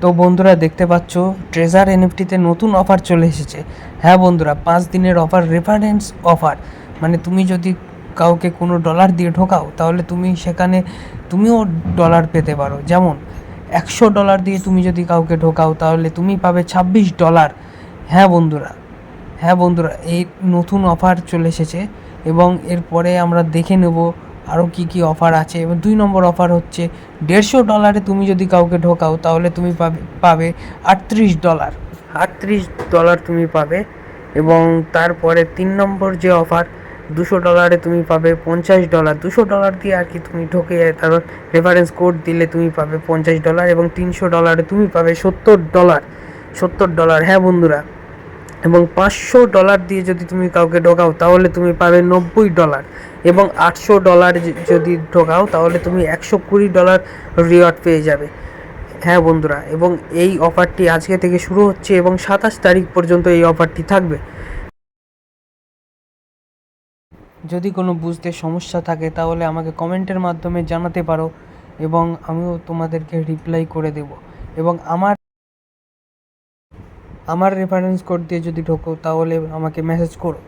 তো বন্ধুরা দেখতে পাচ্ছ ট্রেজার এনএফটিতে নতুন অফার চলে এসেছে। হ্যাঁ বন্ধুরা, পাঁচ দিনের অফার রেফারেন্স অফার মানে তুমি যদি কাউকে কোনো ডলার দিয়ে ঢোকাও তাহলে তুমি সেখানে তুমিও ডলার পেতে পারো। যেমন, একশো ডলার দিয়ে তুমি যদি কাউকে ঢোকাও তাহলে তুমি পাবে ছাব্বিশ ডলার হ্যাঁ বন্ধুরা হ্যাঁ বন্ধুরা, এই নতুন অফার চলে এসেছে এবং এরপরে আমরা দেখে নেব আরও কি কি অফার আছে? এবং দুই নম্বর অফার হচ্ছে, দেড়শো ডলারে তুমি যদি কাউকে ঢোকাও, তাহলে তুমি পাবে পাবে আটত্রিশ ডলার আটত্রিশ ডলার তুমি পাবে এবং তারপরে তিন নম্বর যে অফার দুশো ডলারে তুমি পাবে পঞ্চাশ ডলার দুশো ডলার দিয়ে আর কি তুমি ঢোকে, তারপর রেফারেন্স কোড দিলে তুমি পাবে পঞ্চাশ ডলার এবং তিনশো ডলারে তুমি পাবে সত্তর ডলার সত্তর ডলার হ্যাঁ বন্ধুরা এবং পাঁচশো ডলার দিয়ে যদি তুমি কাউকে ঢোকাও, তাহলে তুমি পাবে নব্বই ডলার। এবং আটশো ডলার যদি ঢোকাও, তাহলে তুমি একশো কুড়ি ডলার রিওয়ার্ড পেয়ে যাবে। হ্যাঁ বন্ধুরা, এবং এই অফারটি আজকে থেকে শুরু হচ্ছে এবং সাতাশ তারিখ পর্যন্ত এই অফারটি থাকবে। যদি কোনো বুঝতে সমস্যা থাকে, তাহলে আমাকে কমেন্টের মাধ্যমে জানাতে পারো এবং আমিও তোমাদেরকে রিপ্লাই করে দেব। এবং আমার আমার রেফারেন্স কোড দিয়ে যদি ঢোকো তাহলে আমাকে মেসেজ করো।